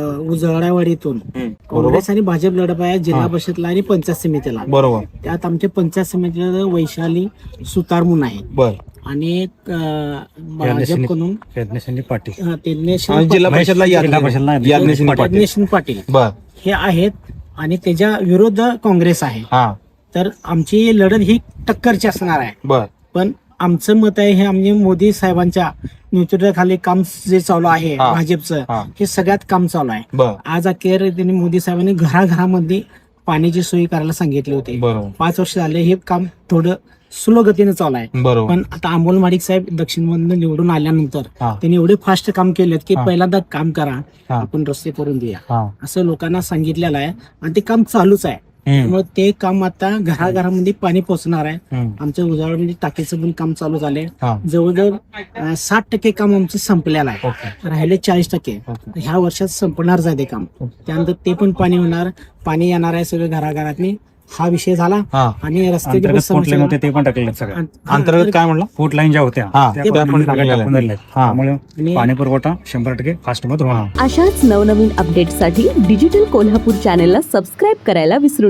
उजळावाडीतून काँग्रेस आणि भाजप लढत आहे जिल्हा. परिषदला आणि पंचायत समितीला. बरोबर. त्यात आमच्या पंचायत समितीला वैशाली सुतार म्हणून आहे. बर. आणि भाजपकडून पाटील. पाटील. हे आहेत आणि त्याच्या विरुद्ध काँग्रेस आहे. हा. तर आमची लढत ही टक्करची असणार आहे. बर. पण आमचं मत आहे हे आम्ही मोदी साहेबांच्या नेतृत्वाखाली काम जे चालू आहे हा. भाजपचं हा. हे सगळ्यात काम चालू आहे. बर. आज अखेर त्यांनी मोदी साहेबांनी घराघरामध्ये पाण्याची सोय करायला सांगितली होती. बरोबर. पाच वर्ष झाले हे काम थोडं स्लो गतीने चालू आहे. बरोबर. पण आता अमोल माडिक साहेब दक्षिण मधून निवडून आल्यानंतर हा. त्यांनी एवढे फास्ट काम केलेत की हा. पहिल्यांदा काम करा हा. आपण रस्ते करून देऊया. हा. असं लोकांना सांगितलेलं आहे आणि ते काम चालूच आहे. त्यामुळे ते काम आता घराघरामध्ये पाणी पोहोचणार आहे. आमच्या उजाळमध्ये टाकीचं पण काम चालू झालंय. जवळजवळ साठ टक्के काम आमचं संपलेलं आहे. राहिले चाळीस टक्के. ह्या वर्षात संपणारच आहे ते काम. त्यानंतर ते पण पाणी होणार. पाणी येणार आहे सगळं घराघरातनी. हा विषय झाला. आणि रस्त्याची ते पण टाकले सगळं. अंतर्गत काय म्हणलं? फूट लाईन ज्या होत्या हा, त्या त्या पण पुरवठा शंभर टक्के फास्टमध्ये अशाच नवनवीन अपडेटसाठी डिजिटल कोल्हापूर चॅनेलला सबस्क्राईब करायला विसरू नका.